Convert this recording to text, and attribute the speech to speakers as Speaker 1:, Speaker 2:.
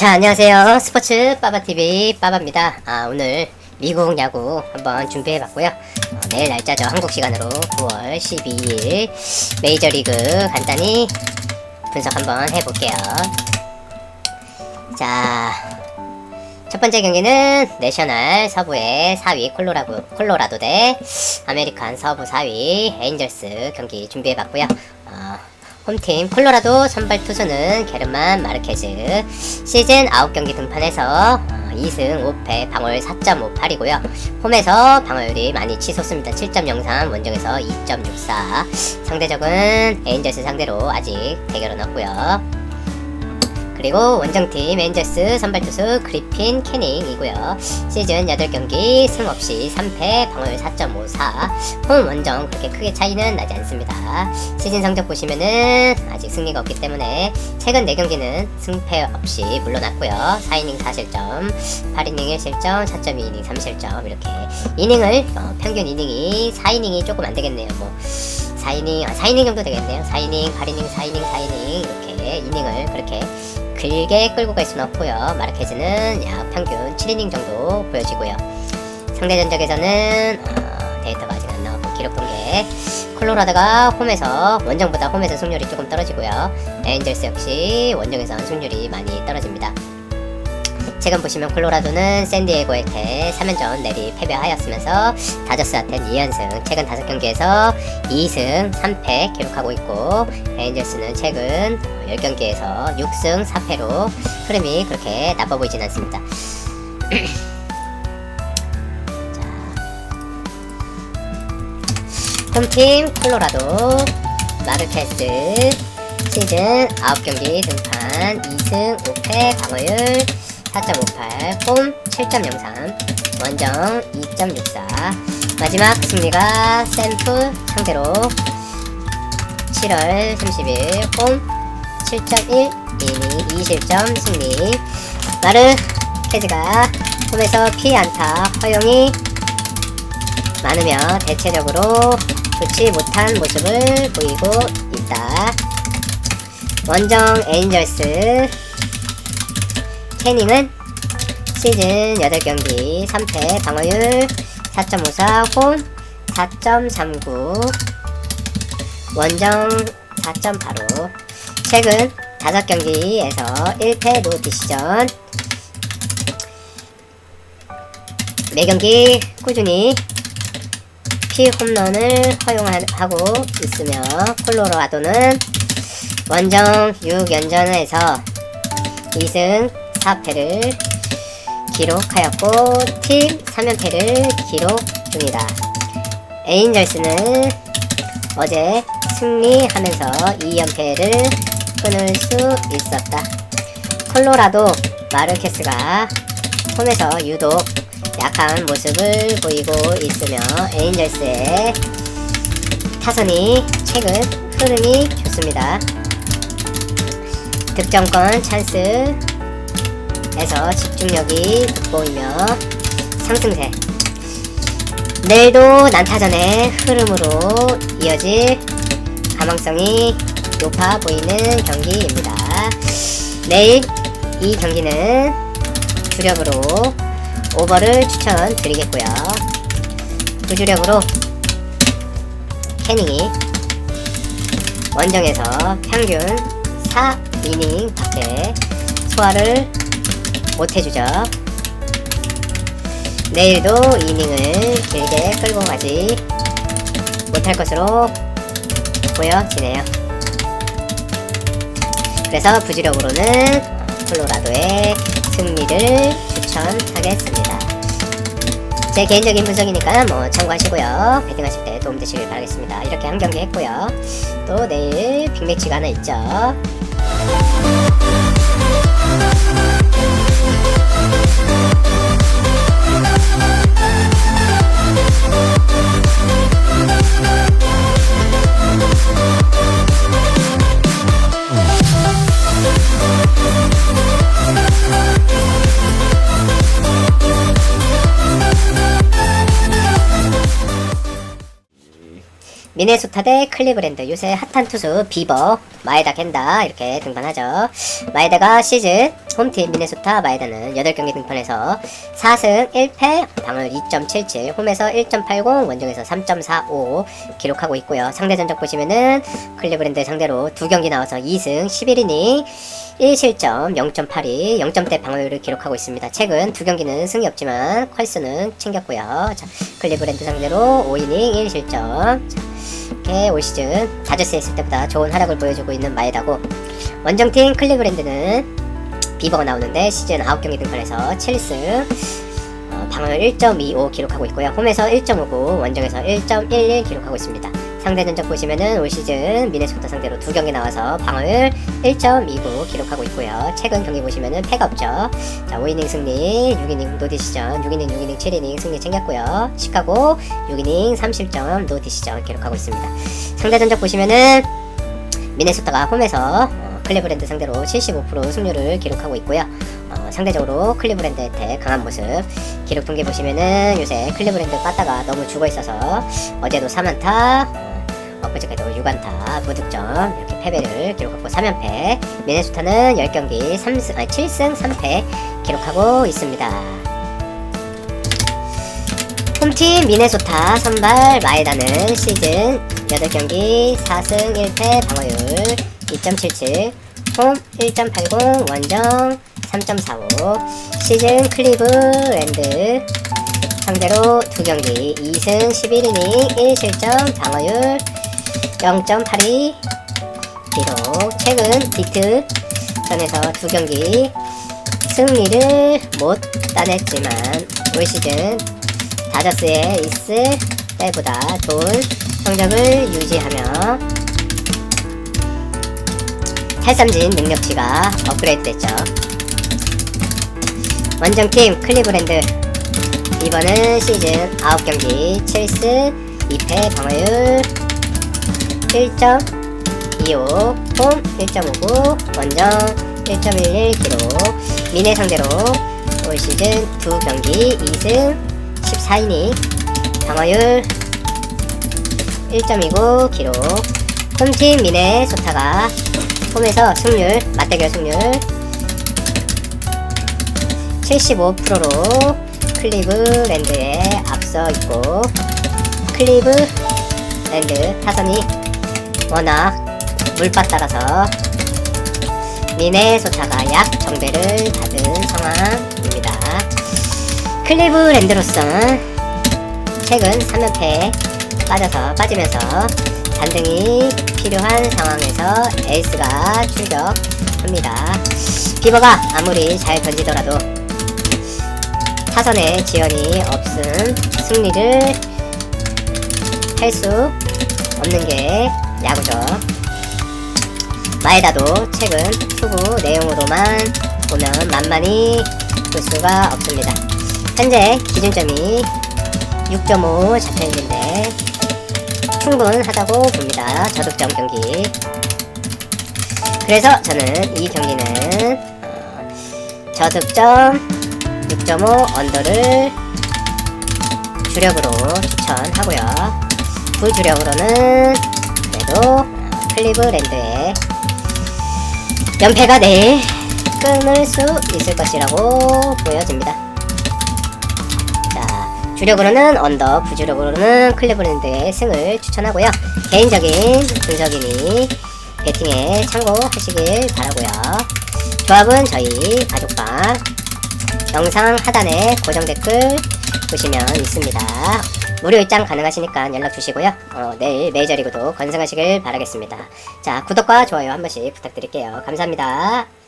Speaker 1: 자, 안녕하세요. 스포츠 빠바TV 빠바입니다. 아, 오늘 미국 야구 한번 준비해봤고요. 어, 내일 날짜죠. 한국 시간으로 9월 12일 메이저리그 간단히 분석 한번 해볼게요. 자, 첫 번째 경기는 내셔널 서부의 4위 콜로라도, 콜로라도 대 아메리칸 서부 4위 에인절스 경기 준비해봤고요. 어, 홈팀 콜로라도 선발 투수는 게르만 마르케즈. 시즌 9경기 등판해서 어, 2승 5패 방어율 4.58이고요. 홈에서 방어율이 많이 치솟습니다. 7.03 원정에서 2.64 상대적은 에인저스 상대로 아직 대결은 없고요 그리고 원정팀 엔젤스 선발투수 그리핀 캐닝이고요. 시즌 8경기 승 없이 3패 방어율 4.54. 홈 원정 그렇게 크게 차이는 나지 않습니다. 시즌 성적 보시면은 아직 승리가 없기 때문에 최근 4경기는 승패 없이 물러났고요. 4이닝 4실점, 8이닝 1실점, 4.2이닝 3실점 이렇게 이닝을 어, 평균 이닝이 4이닝이 조금 안 되겠네요. 뭐 4이닝, 아, 4이닝 정도 되겠네요. 4이닝, 8이닝, 4이닝, 4이닝 이렇게 이닝을 그렇게 길게 끌고 갈 수는 없고요. 마르케즈는 약 평균 7이닝 정도 보여지고요. 상대 전적에서는 어, 데이터가 아직 안 나왔고 기록 통계 콜로라도가 홈에서 원정보다 홈에서 승률이 조금 떨어지고요. 에인절스 역시 원정에선 승률이 많이 떨어집니다. 최근 보시면 콜로라도는 샌디에고한테 3연전 내리 패배하였으면서 다저스한테는 2연승 최근 5경기에서 2승 3패 기록하고 있고 에인절스는 최근 10경기에서 6승 4패로 흐름이 그렇게 나빠 보이진 않습니다. 자, 홈팀 콜로라도 마르케스 시즌 9경기 등판 2승 5패 방어율 4.58, 홈 7.03, 원정 2.64. 마지막 승리가 샘프 상대로 7월 30일 홈 7.1 이닝 2실점 승리. 마르케즈가 홈에서 피해 안타 허용이 많으며 대체적으로 좋지 못한 모습을 보이고 있다. 원정 에인절스 캐닝은 시즌 8경기 3패 방어율 4.54 홈 4.39 원정 4.85 최근 5경기에서 1패 노 디시전. 매경기 꾸준히 피 홈런을 허용하고 있으며 콜로라도는 원정 6연전에서 2승 4패를 기록하였고 팀 3연패를 기록 중이다. 에인절스는 어제 승리하면서 2연패를 끊을 수 있었다. 콜로라도 마르케스가 홈에서 유독 약한 모습을 보이고 있으며 에인절스의 타선이 최근 흐름이 좋습니다. 득점권 찬스 에서 집중력이 돋보이며 상승세 내일도 난타전의 흐름으로 이어질 가망성이 높아 보이는 경기입니다. 내일 이 경기는 주력으로 오버를 추천드리겠고요. 부주력으로 캐닝이 원정에서 평균 4이닝 밖에 소화를 못해주죠. 내일도 이닝을 길게 끌고 가지 못할 것으로 보여지네요. 그래서 부지력으로는 콜로라도의 승리를 추천하겠습니다. 제 개인적인 분석이니까 뭐 참고하시고요. 배팅하실 때 도움 되시길 바라겠습니다. 이렇게 한 경기 했고요. 또 내일 빅매치가 하나 있죠. 미네소타 대 클리브랜드 요새 핫한 투수 비버 마에다 겐다 이렇게 등판하죠 마에다가 시즌 홈팀 미네소타 마에다는 8경기 등판해서 4승 1패 방을 2.77 홈에서 1.80 원정에서 3.45 기록하고 있고요 상대 전적 보시면은 클리브랜드 상대로 두 경기 나와서 2승 11이닝 1실점 0.82 0점대 방어율을 기록하고 있습니다. 최근 두 경기는 승이 없지만 퀄스는 챙겼고요. 자, 클리브랜드 상대로 5이닝 1실점. 자, 이렇게 올 시즌 다저스에 있을 때보다 좋은 활약을 보여주고 있는 마에다고 원정팀 클리브랜드는 비버가 나오는데 시즌 9경기 등판해서 7승 어, 방어율 1.25 기록하고 있고요. 홈에서 1.59, 원정에서 1.11 기록하고 있습니다. 상대 전적 보시면은 올 시즌 미네소타 상대로 두 경기 나와서 방어율 1.29 기록하고 있고요. 최근 경기 보시면은 패가 없죠. 자, 5이닝 승리, 6이닝 노디시전, 6이닝, 6이닝, 7이닝 승리 챙겼고요. 시카고 6이닝 3실점 노디시전 기록하고 있습니다. 상대 전적 보시면은 미네소타가 홈에서 어, 클리브랜드 상대로 75% 승률을 기록하고 있고요. 어, 상대적으로 클리브랜드한테 강한 모습 기록 통계 보시면은 요새 클리브랜드 빠따가 너무 죽어 있어서 어제도 3안타 어, 엊그저께도 6안타 무득점 이렇게 패배를 기록하고 3연패 미네소타는 10경기 3승, 아니 7승 3패 기록하고 있습니다. 홈팀 미네소타 선발 마에다는 시즌 8경기 4승 1패 방어율 2.77 홈 1.80 원정 3.45 시즌 클리브랜드. 상대로 2경기. 2승 11이닝 1실점 방어율 0.82 기록 최근 디트 전에서 2경기 승리를 못 따냈지만 올 시즌 다저스에 있을 때보다 좋은 성적을 유지하며 탈삼진 능력치가 업그레이드 됐죠. 원정팀 클리브랜드. 이번은 시즌 9경기 7승 2패 방어율 1.25 홈 1.59 원정 1.11 기록. 미네 상대로 올 시즌 2경기 2승 14이닝 방어율 1.29 기록. 홈팀 미네 소타가 홈에서 승률 맞대결 승률 75%로 클리브 랜드에 앞서 있고 클리브 랜드 타선이 워낙 물밭 따라서 미네소타가 약 정배를 받은 상황입니다. 클리브 랜드로서는 최근 3연패에 빠져서 빠지면서 반등이 필요한 상황에서 에이스가 출격합니다. 비버가 아무리 잘 던지더라도 타선에 지연이 없음 승리를 할 수 없는 게 야구죠. 마에다도 최근 투구 내용으로만 보면 만만히 볼 수가 없습니다. 현재 기준점이 6.5 잡혀 있는데 충분하다고 봅니다. 저득점 경기. 그래서 저는 이 경기는 어, 저득점 6.5 언더를 주력으로 추천하고요. 부주력으로는 그래도 클리브랜드의 연패가 내일 끊을 수 있을 것이라고 보여집니다. 자, 주력으로는 언더, 부주력으로는 클리브랜드의 승을 추천하고요. 개인적인 분석이니 배팅에 참고하시길 바라고요. 조합은 저희 가족방 영상 하단에 고정 댓글 보시면 있습니다. 무료 입장 가능하시니까 연락 주시고요. 어, 내일 메이저리그도 건승하시길 바라겠습니다. 자, 구독과 좋아요 한 번씩 부탁드릴게요. 감사합니다.